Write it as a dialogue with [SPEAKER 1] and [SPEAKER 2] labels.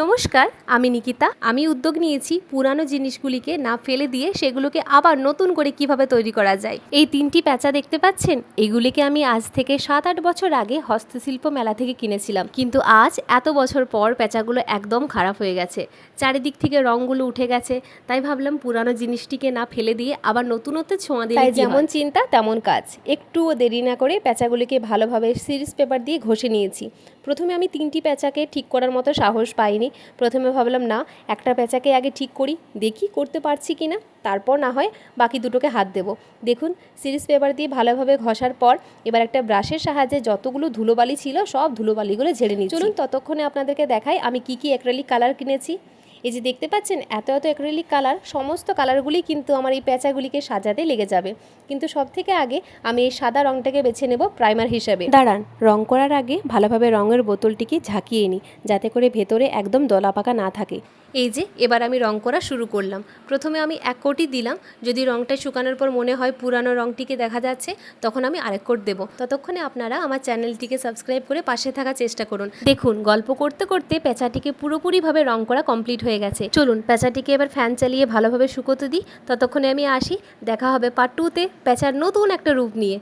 [SPEAKER 1] নমস্কার আমি নিকিতা। আমি উদ্যোগ নিয়েছি পুরানো জিনিসগুলিকে না ফেলে দিয়ে সেগুলোকে আবার নতুন করে কীভাবে তৈরি করা যায়। এই তিনটি প্যাঁচা দেখতে পাচ্ছেন? এগুলিকে আমি আজ থেকে সাত আট বছর আগে হস্তশিল্প মেলা থেকে কিনেছিলাম। কিন্তু আজ এত বছর পর প্যাঁচাগুলো একদম খারাপ হয়ে গেছে। চারিদিক থেকে রঙগুলো উঠে গেছে। তাই ভাবলাম পুরানো জিনিসটিকে না ফেলে দিয়ে আবার নতুনত্ব ছোঁয়া যেমন
[SPEAKER 2] যেমন
[SPEAKER 1] চিন্তা তেমন কাজ। একটুও দেরি না করে প্যাঁচাগুলিকে ভালোভাবে সিরিজ পেপার দিয়ে ঘষে নিয়েছি। প্রথমে আমি তিনটি প্যাঁচাকে ঠিক করার মতো সাহস পাইনি। প্রথমে ভাবলাম, না, একটা পেঁচাকে আগে ঠিক করি, দেখি করতে পারছি কি না। তারপর না হয় বাকি দুটোকে হাত দেবো। দেখুন, সিরিজ পেপার দিয়ে ভালোভাবে ঘষার পর এবার একটা ব্রাশের সাহায্যে যতগুলো ধুলোবালি ছিল, সব ধুলোবালিগুলো ঝেড়ে নিই চলুন, ততক্ষণে আপনাদেরকে দেখাই আমি কি কি অ্যাক্রেলিক কালার কিনেছি। এই যে দেখতে পাচ্ছেন, এত এত অ্যাক্রেলিক কালার সমস্ত কালারগুলি কিন্তু আমার এই প্যাঁচাগুলিকে সাজাতে লেগে যাবে। কিন্তু সব থেকে আগে আমি এই সাদা রঙটাকে বেছে নেব প্রাইমার হিসাবে। দাঁড়ান, রং করার আগে ভালোভাবে রঙের বোতলটিকে ঝাঁকিয়ে নিই, যাতে করে ভেতরে একদম দলা পাকা না থাকে। এই যে, এবার আমি রং করা শুরু করলাম। প্রথমে আমি এক কোটি দিলাম। যদি রংটা শুকানোর পর মনে হয় পুরানো রংটিকে দেখা যাচ্ছে, তখন আমি আরেক কোট দেবো। ততক্ষণে আপনারা আমার চ্যানেলটিকে সাবস্ক্রাইব করে পাশে থাকার চেষ্টা করুন। দেখুন, গল্প করতে করতে পেঁচাটিকে পুরোপুরিভাবে রং করা কমপ্লিট হয়ে গেছে। চলুন, প্যাঁচাটিকে এবার ফ্যান চালিয়ে ভালোভাবে শুকোতে দিই। ততক্ষণে আমি আসি, দেখা হবে পার্ট টুতে প্যাঁচার নতুন একটা রূপ নিয়ে।